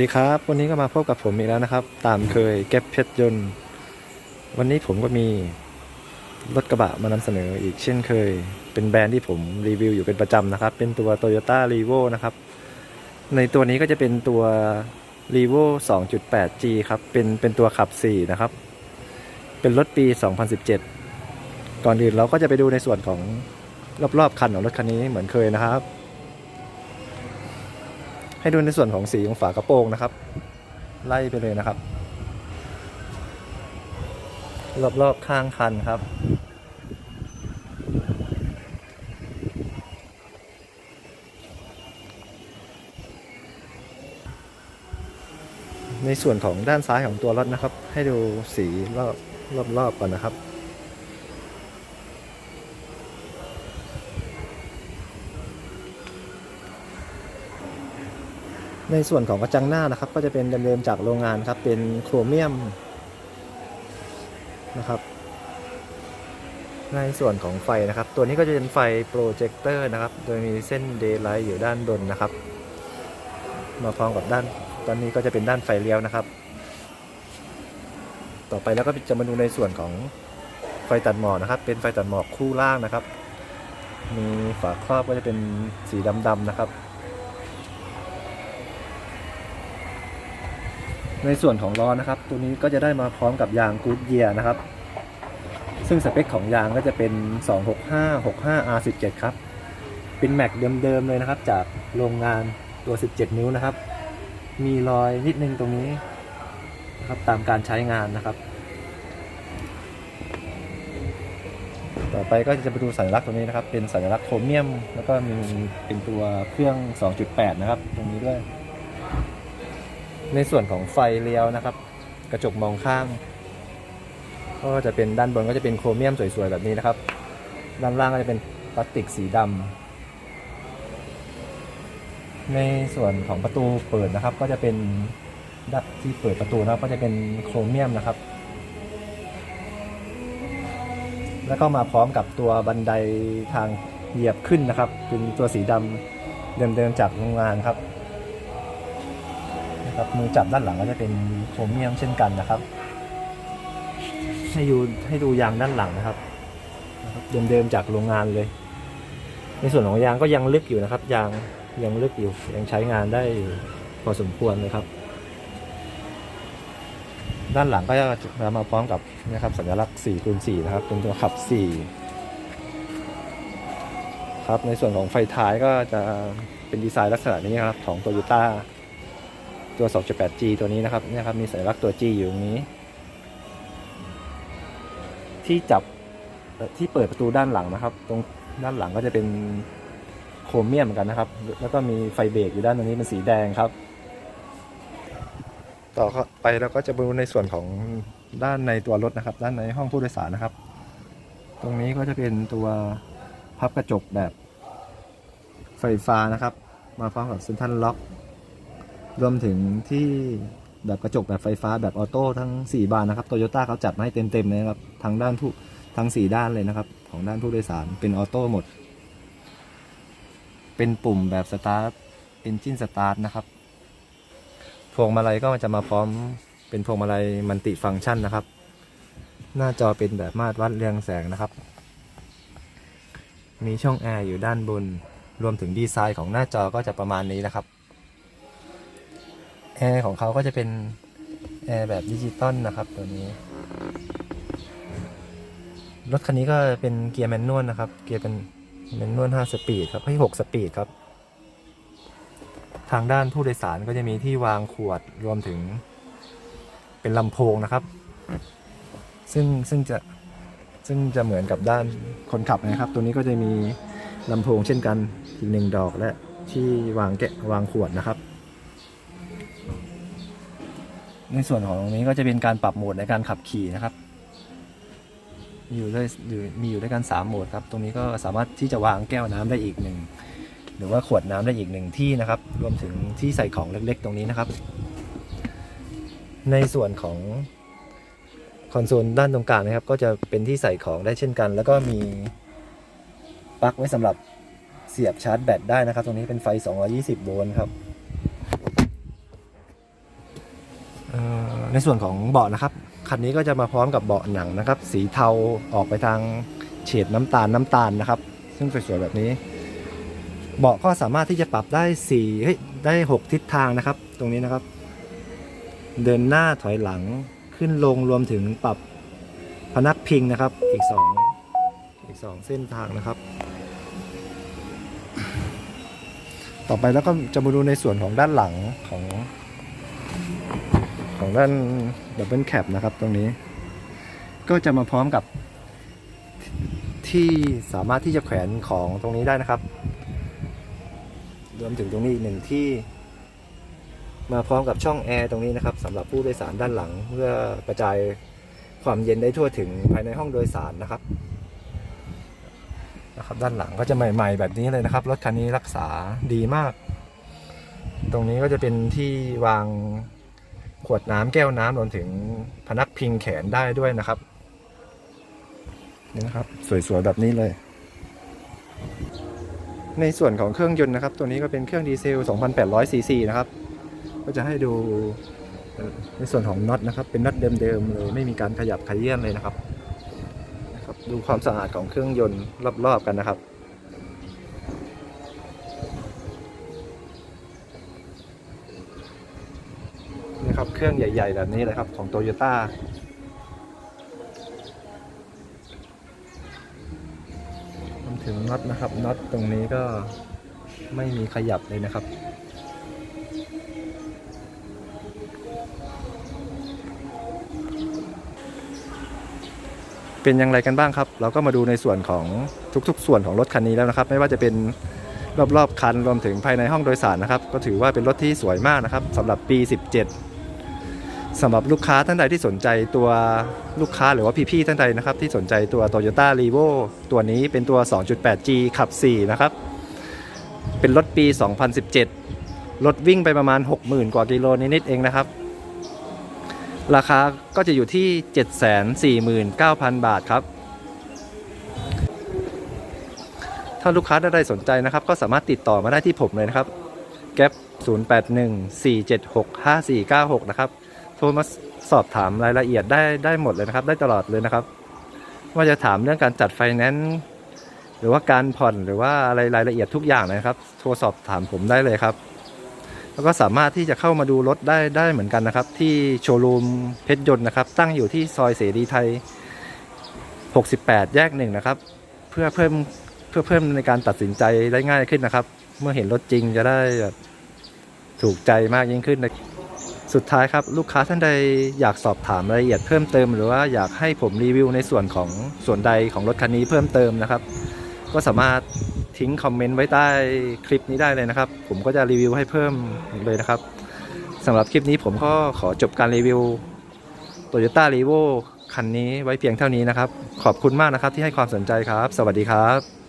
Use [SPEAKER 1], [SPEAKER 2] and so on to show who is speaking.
[SPEAKER 1] ดีครับ วันนี้ก็มาพบกับผมอีกแล้วนะครับ ตามเคยแก๊ปเพชรยนต์ วันนี้ผมก็มีรถกระบะมานำเสนออีกเช่นเคย เป็นแบรนด์ที่ผมรีวิวอยู่เป็นประจำนะครับ เป็นตัว Toyota r e v o นะครับ ในตัวนี้ก็จะเป็นตัว r e v o 2.8G ครับ เป็นเป็นตัวขับ 4 นะครับ เป็นรถปี 2017 ก่อนอื่นเราก็จะไปดูในส่วนของรอบๆคันของรถคันนี้เหมือนเคยนะครับ ให้ดูในส่วนของสีของฝากระโปรงนะครับ ไล่ไปเลยนะครับ รอบๆข้างคันครับในส่วนของด้านซ้ายของตัวรถนะครับ ให้ดูสีรอบรอบๆก่อนนะครับ ในส่วนของกระจังหน้านะครับ ก็จะเป็นเดิมๆจากโรงงานครับ เป็นโครเมียมนะครับ ในส่วนของไฟนะครับ ตัวนี้ก็จะเป็นไฟโปรเจคเตอร์นะครับ โดยมีเส้นเดย์ไลท์อยู่ด้านบนนะครับ มาพร้อมกับด้าน ตอนนี้ก็จะเป็นด้านไฟเลี้ยวนะครับ ต่อไปแล้วก็จะมาดูในส่วนของไฟตัดหมอกนะครับ เป็นไฟตัดหมอกคู่ล่างนะครับ มีฝาครอบก็จะเป็นสีดำๆนะครับ ในส่วนของล้อนะครับ ตัวนี้ก็จะได้มาพร้อมกับยางกูดเยียนะครับ ซึ่งสเปคของยางก็จะเป็น 265 65 R17 ครับ เป็นแม็กเดิมๆเลยนะครับ จากโรงงานตัว 17 นิ้วนะครับ มีรอยนิดนึงตรงนี้นะครับตามการใช้งานนะครับ ต่อไปก็จะไปดูสัญลักษณ์ตรงนี้นะครับ เป็นสัญลักษณ์โครเมียม แล้วก็มีเป็นตัวเครื่อง 2.8 นะครับ ตรงนี้ด้วย ในส่วนของไฟเลี้ยวนะครับ กระจกมองข้าง ก็จะเป็นด้านบนก็จะเป็นโครเมียมสวยๆแบบนี้นะครับ ด้านล่างก็จะเป็นพลาสติกสีดำในส่วนของประตูเปิดนะครับ ก็จะเป็นด้านที่เปิดประตูนะครับ ก็จะเป็นโครเมียมนะครับ แล้วก็มาพร้อมกับตัวบันไดทางเหยียบขึ้นนะครับ เป็นตัวสีดำเดิมๆจากโรงงานครับ นะครับมือจับด้านหลังก็จะเป็นโครเมียมเช่นกันนะครับ ให้ดูให้ดูยางด้านหลังนะครับเดิมๆจากโรงงานเลย ในส่วนของยางก็ยังลึกอยู่นะครับ ยางยังลึกอยู่ยังใช้งานได้พอสมควรเลยครับ ด้านหลังก็จะมาพร้อมกับนะครับสัญลักษณ์4คูณ4นะครับ เป็นตัวขับ 4 ครับในส่วนของไฟท้ายก็จะเป็นดีไซน์ลักษณะนี้ครับของ Toyota ตััว 2.8G ตัวนี้นะครับนี่ครับมีสัญลักษณ์ตัว G อยู่ตรงนี้ ที่จับที่เปิดประตูด้านหลังนะครับ ตรงด้านหลังก็จะเป็นโครเมียมเหมือนกันนะครับ แล้วก็มีไฟเบรกอยู่ด้านตรงนี้เป็นสีแดงครับ ต่อไปเราก็จะมาดูในส่วนของด้านในตัวรถนะครับ ด้านในห้องผู้โดยสารนะครับ ตรงนี้ก็จะเป็นตัวพับกระจกแบบไฟฟ้านะครับ มาพร้อมกับเซ็นทรัลล็อก รวมถึงที่แบบกระจกแบบไฟฟ้าแบบออโต้ทั้ง 4 บานนะครับโตโยต้าเขาจัดมาให้เต็มๆเลยนะครับทั้งด้านผู้ทั้ง 4 ด้านเลยนะครับ ของด้านผู้โดยสารเป็นออโต้หมด เป็นปุ่มแบบสตาร์ทเอนจินสตาร์ทนะครับพวงมาลัยก็จะมาพร้อมเป็นพวงมาลัยมัลติฟังก์ชันนะครับ หน้าจอเป็นแบบมาตรวัดเรืองแสงนะครับ มีช่องแอร์อยู่ด้านบน รวมถึงดีไซน์ของหน้าจอก็จะประมาณนี้นะครับ แอร์ของเขาก็จะเป็นแอร์แบบดิจิตอลนะครับตัวนี้ รถคันนี้ก็เป็นเกียร์แมนนวลนะครับ เกียร์เป็นแมนนวล5สปีดครับให้6สปีดครับ ทางด้านผู้โดยสารก็จะมีที่วางขวดรวมถึงเป็นลำโพงนะครับ ซึ่งซึ่งจะซึ่งจะเหมือนกับด้านคนขับนะครับ ตัวนี้ก็จะมีลำโพงเช่นกันอีกหนึ่งดอกและที่วางแกะวางขวดนะครับ ในส่วนของตรงนี้ก็จะเป็นการปรับโหมดในการขับขี่นะครับมีอยู่ด้วยมีอยู่ด้วยกัน 3 โหมดครับ ตรงนี้ก็สามารถที่จะวางแก้วน้ำได้อีกหนึ่งหรือว่าขวดน้ำได้อีกหนึ่งที่นะครับ รวมถึงที่ใส่ของเล็กๆ ตรงนี้นะครับ ในส่วนของคอนโซลด้านตรงกลางนะครับ ก็จะเป็นที่ใส่ของได้เช่นกัน แล้วก็มีปลั๊กไว้สำหรับเสียบชาร์จแบตได้นะครับ ตรงนี้เป็นไฟ 220 โวลต์ครับ ในส่วนของเบาะนะครับ คันนี้ก็จะมาพร้อมกับเบาะหนังนะครับ สีเทาออกไปทางเฉดน้ำตาลน้ำตาลนะครับ ซึ่งสวยๆแบบนี้ เบาะก็สามารถที่จะปรับได้สี่เฮ้ยได้หกทิศทางนะครับ ตรงนี้นะครับ เดินหน้าถอยหลังขึ้นลงรวมถึงปรับพนักพิงนะครับ อีกสองอีกสองเส้นทางนะครับ ต่อไปแล้วก็จะมาดูในส่วนของด้านหลังของ ของด้านดับเบิลแคปนะครับตรงนี้ ก็จะมาพร้อมกับที่สามารถที่จะแขวนของตรงนี้ได้นะครับ รวมถึงตรงนี้อีกหนึ่งที่ มาพร้อมกับช่องแอร์ตรงนี้นะครับสำหรับผู้โดยสารด้านหลัง เพื่อกระจายความเย็นได้ทั่วถึงภายในห้องโดยสารนะครับนะครับ ด้านหลังก็จะใหม่ ๆ แบบนี้เลยนะครับรถคันนี้รักษาดีมาก ตรงนี้ก็จะเป็นที่วาง ขวดน้ำแก้วน้ำรวมถึงพนักพิงแขนได้ด้วยนะครับ นี่นะครับ สวยๆแบบนี้เลย ในส่วนของเครื่องยนต์นะครับ ตัวนี้ก็เป็นเครื่องดีเซล 2,800ซีซีนะครับ ก็จะให้ดูในส่วนของน็อตนะครับ เป็นน็อตเดิมๆเลยไม่มีการขยับขยื่นเลยนะครับนะครับ ดูความสะอาดของเครื่องยนต์รอบๆกันนะครับ เครื่องใหญ่ ๆ แบบนี้เลยครับ ของโตโยต้าถึงน็อตนะครับน็อตตรงนี้ก็ไม่มีขยับเลยนะครับเป็นอย่างไรกันบ้างครับ เราก็มาดูในส่วนของทุกๆ ส่วนของรถคันนี้แล้วนะครับ ไม่ว่าจะเป็นรอบๆคันรวมถึงภายในห้องโดยสารนะครับ ก็ถือว่าเป็นรถที่สวยมากนะครับสำหรับปี 17 สำหรับลูกค้าท่านใดที่สนใจตัวลูกค้าหรือว่าพี่ๆท่านใดนะครับ ที่สนใจตัว Toyota r e v o ตัวนี้เป็นตัว 2.8G ขับ 4 นะครับ เป็นรถปี 2017 รถวิ่งไปประมาณ 60,000 กว่ากิโลนิดๆเองนะครับ ราคาก็จะอยู่ที่ 749,000 บาทครับ ถ้าลูกค้าท่านใดสนใจนะครับ ก็สามารถติดต่อมาได้ที่ผมเลยนะครับ แก๊ป0814765496 นะครับ โทรมาสอบถามรายละเอียดได้ได้หมดเลยนะครับ ได้ตลอดเลยนะครับ ว่าจะถามเรื่องการจัดไฟแนนซ์หรือว่าการผ่อนหรือว่าอะไรรายละเอียดทุกอย่างนะครับ โทรสอบถามผมได้เลยครับ แล้วก็สามารถที่จะเข้ามาดูรถได้ได้เหมือนกันนะครับ ที่โชว์รูมเพชรยนต์นะครับ ตั้งอยู่ที่ซอยเสรีไทย 68 แยกหนึ่งนะครับ เพื่อเพิ่มเพื่อเพิ่มในการตัดสินใจได้ง่ายขึ้นนะครับ เมื่อเห็นรถจริงจะได้ถูกใจมากยิ่งขึ้นใน สุดท้ายครับลูกค้าท่านใดอยากสอบถามรายละเอียดเพิ่มเติม หรือว่าอยากให้ผมรีวิวในส่วนของส่วนใดของรถคันนี้เพิ่มเติมนะครับ ก็สามารถทิ้งคอมเมนต์ไว้ใต้คลิปนี้ได้เลยนะครับ ผมก็จะรีวิวให้เพิ่มเลยนะครับสำหรับคลิปนี้ผมก็ขอจบการรีวิว Toyota r e v o คันนี้ไว้เพียงเท่านี้นะครับ ขอบคุณมากนะครับที่ให้ความสนใจครับ สวัสดีครับ